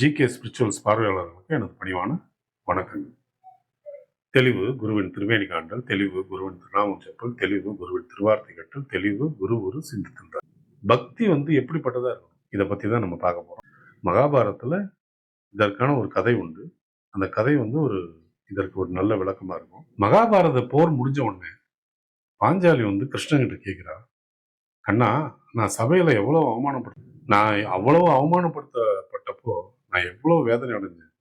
GK spirituals பார்வையாளர்களுக்கு எனது பணிவான வணக்கங்கள். தெளிவு குருவின் திருவேணி காண்டல் தெளிவு குருவின் திருநாமம் செப்பல் தெளிவு குருவின் திருவார்த்தை கட்டல் தெளிவு குரு குரு சிந்தித்தல் பக்தி வந்து எப்படிப்பட்டதா இருக்கும்? இதை பத்தி தான் நம்ம பார்க்க போறோம். மகாபாரத்தில் இதற்கான ஒரு கதை உண்டு. அந்த கதை வந்து ஒரு இதற்கு ஒரு நல்ல விளக்கமா இருக்கும். மகாபாரத போர் முடிஞ்ச உடனே பாஞ்சாலி வந்து கிருஷ்ணன்கிட்ட கேட்கிறா கண்ணா நான் சபையில எவ்வளவு அவமானப்படுத்த நான் அவ்வளவு அவமானப்படுத்தப்பட்டப்போ நான் எவ்வளோ வேதனை அடைஞ்சேன்.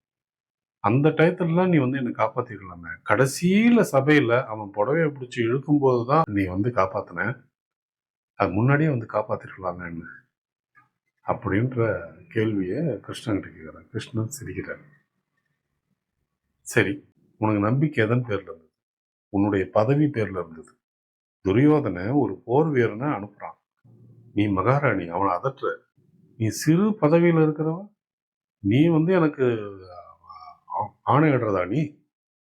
அந்த டயத்துலலாம் நீ வந்து என்னை காப்பாற்றிக்கலாமே கடைசியில் சபையில் அவன் புடவையை பிடிச்சி இழுக்கும் போதுதான் நீ வந்து காப்பாற்றின அது முன்னாடியே வந்து காப்பாத்திருக்கலாமேன்னு. அப்படின்ற கேள்வியை கிருஷ்ணன்கிட்ட கேட்குறேன் கிருஷ்ணன் சிரிக்கிறார். சரி உனக்கு நம்பிக்கை எதன் பேரில் இருந்தது? உன்னுடைய பதவி பேரில் இருந்தது. துரியோதனை ஒரு போர் வீரனை அனுப்புகிறான் நீ மகாராணி அவனை அதற்ற. நீ சிறு பதவியில் இருக்கிறவன்? நீ வந்து எனக்கு ஆணையிடுறதா நீ?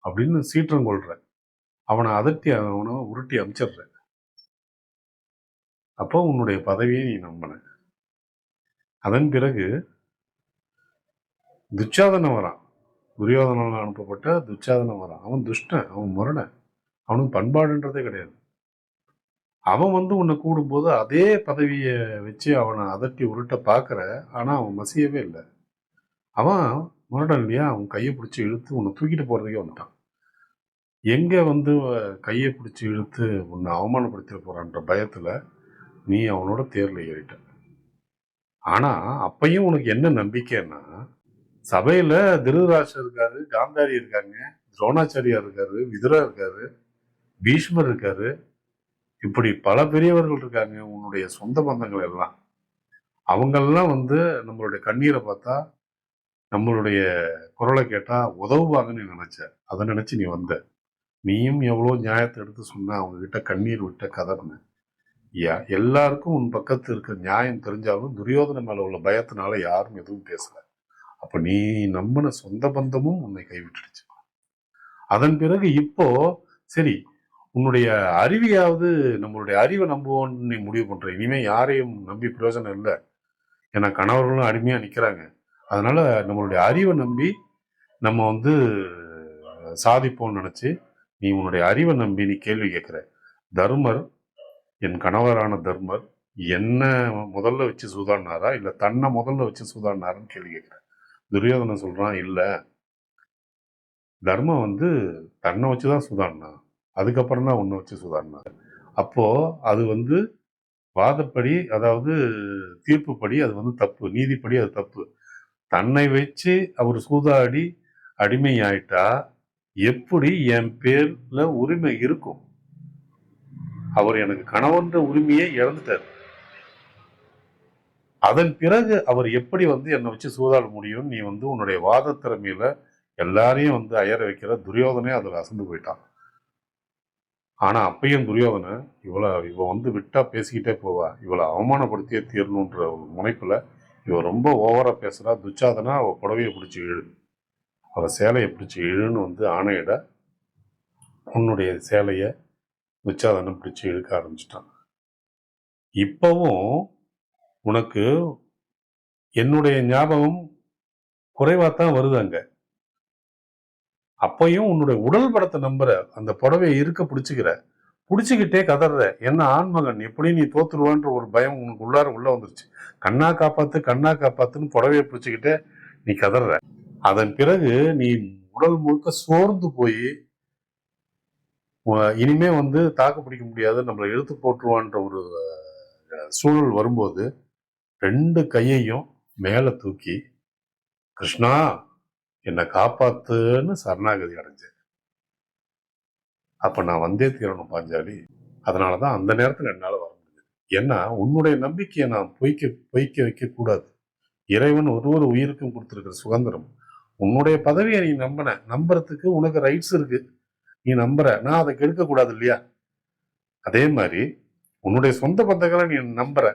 அப்படின்னு சீற்றம் கொள்ற அவனை அதட்டி அவனை உருட்டி அமைச்சிடுற அப்போ உன்னுடைய பதவியை நீ நம்பின அதன் பிறகு துச்சாதனம் வரான். துரியோதனால் அனுப்பப்பட்ட துச்சாதனம் வரான். அவன் துஷ்டன் அவன் முரண அவனுக்கு பண்பாடுன்றதே கிடையாது. அவன் வந்து உன்னை கூடும்போது அதே பதவியை வச்சு அவனை அதட்டி உருட்ட பார்க்குற ஆனால் அவன் மசியவே இல்லை. அவன் முரடன் இல்லையா? அவன் கையை பிடிச்சி இழுத்து உன்னை தூக்கிட்டு போகிறதுக்கே வந்துட்டான். எங்கே வந்து கையை பிடிச்சி இழுத்து உன்னை அவமானப்படுத்திட போகிறான்ற பயத்தில் நீ அவனோட தேரில் ஏறிட்ட. ஆனால் அப்பையும் உனக்கு என்ன நம்பிக்கைன்னா சபையில் திருதராஷ்டர் இருக்காரு காந்தாரி இருக்காங்க துரோணாச்சாரியார் இருக்காரு விதுரா இருக்காரு பீஷ்மர் இருக்காரு இப்படி பல பெரியவர்கள் இருக்காங்க உன்னுடைய சொந்த பந்தங்கள் எல்லாம். அவங்கெல்லாம் வந்து நம்மளுடைய கண்ணீரை பார்த்தா நம்மளுடைய குரலை கேட்டால் உதவுவாங்கன்னு நீ அதை நினச்சி நீ வந்த. நீயும் எவ்வளோ நியாயத்தை எடுத்து சொன்ன அவங்ககிட்ட கண்ணீர் விட்ட கதர்னு யா எல்லாருக்கும் உன் பக்கத்து இருக்க நியாயம் தெரிஞ்சாலும் துரியோதன மேலே உள்ள பயத்தினால யாரும் எதுவும் பேசலை. அப்போ நீ நம்பின சொந்த பந்தமும் உன்னை கைவிட்டுடுச்சு. அதன் பிறகு இப்போ சரி உன்னுடைய அறிவியாவது நம்மளுடைய அறிவை நம்புவோன்னு நீ முடிவு பண்ணுற இனிமேல் யாரையும் நம்பி பிரயோஜனம் இல்லை. ஏன்னா கணவர்களும் அடிமையாக நிற்கிறாங்க அதனால நம்மளுடைய அறிவை நம்பி நம்ம வந்து சாதிப்போம்னு நினச்சி நீ உன்னுடைய அறிவை நம்பி நீ கேள்வி கேட்குற. தர்மர் என் கணவரான தர்மர் என்ன முதல்ல வச்சு சூதாடினாரா? இல்லை தன்னை முதல்ல வச்சு சூதாடினாரான்னு கேள்வி கேட்குறேன் துரியோதனை சொல்கிறான் இல்லை. தர்மம் வந்து தன்னை வச்சு தான் சூதாடினான் அதுக்கப்புறம் தான் உன்னை வச்சு சூதாடினார் அப்போது அது வந்து வாதப்படி அதாவது தீர்ப்புப்படி அது வந்து தப்பு நீதிப்படி அது தப்பு. தன்னை வச்சு அவர் சூதாடி அடிமை ஆயிட்டா எப்படி என் பேர்ல உரிமை இருக்கும்? அவர் எனக்கு கணவன்ற உரிமையை இழந்துட்டார். அதன் பிறகு அவர் எப்படி வந்து என்னை வச்சு சூதாட முடியும்? நீ வந்து உன்னுடைய வாத திறமையில எல்லாரையும் வந்து அயர வைக்கிற துரியோதனே அதில் அசந்து போயிட்டான். ஆனா அப்பையும் துரியோதனை இவளை இவ வந்து விட்டா பேசிக்கிட்டே போவா. இவளை அவமானப்படுத்தியே தீரணுன்ற ஒரு முனைப்புல இவன் ரொம்ப ஓவராக பேசுகிறா துச்சாதனா அவள் புடவையை பிடிச்சி இழு. அவள் சேலையை பிடிச்சி இழுன்னு வந்து ஆணையிட உன்னுடைய சேலையை துச்சாதனம் பிடிச்சி இழுக்க ஆரம்பிச்சிட்டான். இப்பவும் உனக்கு என்னுடைய ஞாபகம் குறைவாத்தான் வருது அங்கே. அப்பையும் உன்னுடைய உடல் படத்தை நம்புற அந்த புடவையை இருக்க பிடிச்சிக்கிற பிடிச்சுக்கிட்டே கதற என்ன ஆண்மகன் எப்படி நீ தோத்துருவான்ற ஒரு பயம் உனக்கு உள்ளார உள்ள வந்துருச்சு. கண்ணா காப்பாத்து கண்ணா காப்பாத்துன்னு புடவையை பிடிச்சுக்கிட்டே நீ கதற அதன் பிறகு நீ உடல் முழுக்க சோர்ந்து போய் இனிமே வந்து தாக்கு பிடிக்க முடியாது நம்மளை எழுத்து போட்டுருவான்ற ஒரு சூழல் வரும்போது ரெண்டு கையையும் மேல தூக்கி கிருஷ்ணா என்னை காப்பாத்துன்னு சரணாகதி அடைஞ்சேன் அப்போ நான் வந்தே தீரணும் பாஞ்சாலி. அதனாலதான் அந்த நேரத்தில் என்னால் வர முடியுது ஏன்னா உன்னுடைய நம்பிக்கையை நான் பொய்க்க பொய்க்க வைக்கக்கூடாது இறைவன் ஒரு ஒரு உயிருக்கும் கொடுத்துருக்கிற சுதந்திரம். உன்னுடைய பதவியை நீ நம்பின நம்புறதுக்கு உனக்கு ரைட்ஸ் இருக்கு. நீ நம்புற நான் அதை கெடுக்கக்கூடாது இல்லையா? அதே மாதிரி உன்னுடைய சொந்த பந்தங்களை நீ நம்புற.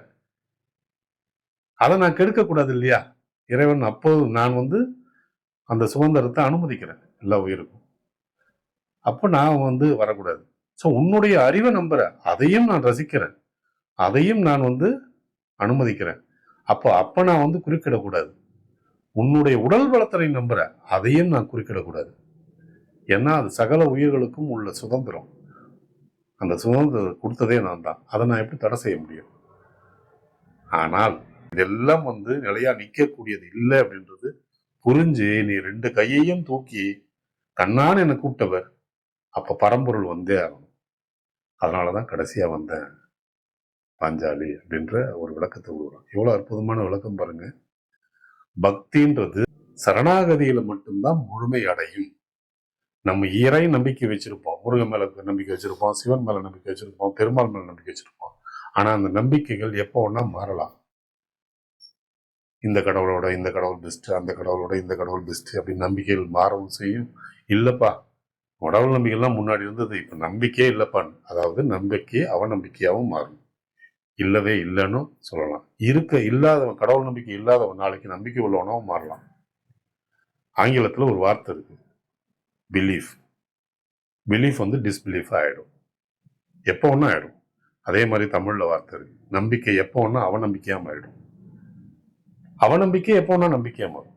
அதை நான் கெடுக்கக்கூடாது இல்லையா? இறைவன் அப்போது நான் வந்து அந்த சுதந்திரத்தை அனுமதிக்கிறேன். எல்லா உயிருக்கும். அப்போ நான் வந்து வரக்கூடாது. ஸோ உன்னுடைய அறிவை நம்புகிறேன் அதையும் நான் ரசிக்கிறேன். அதையும் நான் வந்து அனுமதிக்கிறேன். அப்போ அப்போ நான் வந்து குறுக்கிடக்கூடாது. உன்னுடைய உடல் பலத்தனை நம்புகிறேன் அதையும் நான் குறுக்கிடக்கூடாது. ஏன்னா அது சகல உயிர்களுக்கும் உள்ள சுதந்திரம். அந்த சுதந்திரம் கொடுத்ததே நான் தான். அதை நான் எப்படி தடை செய்ய முடியும்? ஆனால் இதெல்லாம் வந்து நிலையா நிற்கக்கூடியது இல்லை அப்படின்றது புரிஞ்சு நீ ரெண்டு கையையும் தூக்கி கண்ணான் என்னை கூப்பிட்டவர் அப்போ பரம்பொருள் வந்தே ஆகணும். அதனாலதான் கடைசியா வந்தேன் பாஞ்சாலி அப்படின்ற ஒரு விளக்கத்தை விடுறோம் எவ்வளவு அற்புதமான விளக்கம் பாருங்க. பக்தின்றது சரணாகதியில மட்டும்தான் முழுமை அடையும். நம்ம இறை நம்பிக்கை வச்சிருப்போம். முருகன் மேலே நம்பிக்கை வச்சிருப்போம். சிவன் மேலே நம்பிக்கை வச்சிருப்போம். பெருமாள் மேலே நம்பிக்கை வச்சிருப்போம். ஆனா அந்த நம்பிக்கைகள் எப்போ ஒன்றா மாறலாம்? இந்த கடவுளோட இந்த கடவுள் பெஸ்ட்டு அந்த கடவுளோட இந்த கடவுள் பெஸ்ட்டு அப்படின்னு நம்பிக்கைகள் மாறவும் செய்யும். இல்லைப்பா. கடவுள் நம்பிக்கைலாம் முன்னாடி இருந்தது இப்போ நம்பிக்கையே இல்லைப்பான்னு அதாவது நம்பிக்கை அவநம்பிக்கையாகவும் மாறும். இல்லவே இல்லைன்னு சொல்லலாம். இருக்க இல்லாதவன் கடவுள் நம்பிக்கை இல்லாதவன் நாளைக்கு நம்பிக்கை உள்ளவனாகவும் மாறலாம். ஆங்கிலத்தில் ஒரு வார்த்தை இருக்கு. பிலீஃப் பிலீஃப் வந்து டிஸ்பிலீஃப் ஆகிடும் எப்போ ஒன்றும் ஆகிடும் அதே மாதிரி தமிழ்ல வார்த்தை இருக்கு. நம்பிக்கை எப்போ ஒன்றா அவநம்பிக்கையாக மாறிடும் அவநம்பிக்கை எப்போ ஒன்றா நம்பிக்கையாக மாறும்.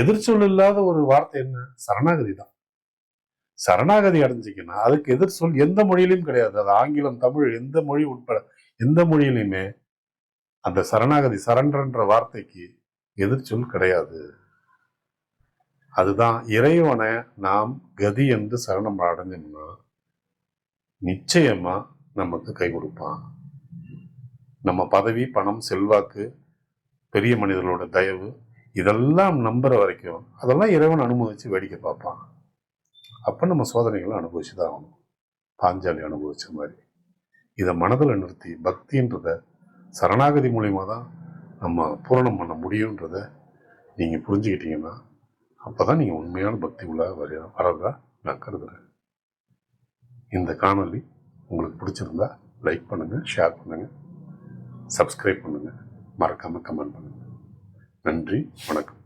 எதிர்ச்சொல் இல்லாத ஒரு வார்த்தை என்ன? சரணாகதி தான். சரணாகதி அடைஞ்சிக்கன்னா அதுக்கு எதிர்ச்சொல் எந்த மொழியிலையும் கிடையாது. அது ஆங்கிலம் தமிழ் எந்த மொழி உட்பட எந்த மொழியிலையுமே அந்த சரணாகதி சரண்டர்ன்ற வார்த்தைக்கு எதிர்ச்சொல் கிடையாது. அதுதான் இறைவனை நாம் கதி என்று சரணம் அடைஞ்சோம்னா நிச்சயமா நமக்கு கை கொடுப்பான். நம்ம பதவி பணம் செல்வாக்கு பெரிய மனிதர்களோட தயவு இதெல்லாம் நம்புற வரைக்கும் அதெல்லாம் இறைவன் அனுமதிச்சு வேடிக்கை பார்ப்பான். அப்போ நம்ம சோதனைகளை அனுபவிச்சு தான் ஆகணும். பாஞ்சாலி அனுபவிச்ச மாதிரி. இதை மனதில் நிறுத்தி பக்தின்றத சரணாகதி மூலிமா தான் நம்ம பூரணம் பண்ண முடியுன்றத நீங்கள் புரிஞ்சுக்கிட்டீங்கன்னா அப்பதான் நீங்கள் உண்மையான பக்தி உள்ள வர வரதா நான் கருதுகிறேன் இந்த காணொலி உங்களுக்கு பிடிச்சிருந்தா லைக் பண்ணுங்கள் ஷேர் பண்ணுங்கள் சப்ஸ்கிரைப் பண்ணுங்கள் மறக்காமல் கமெண்ட் பண்ணுங்கள் நன்றி வணக்கம்.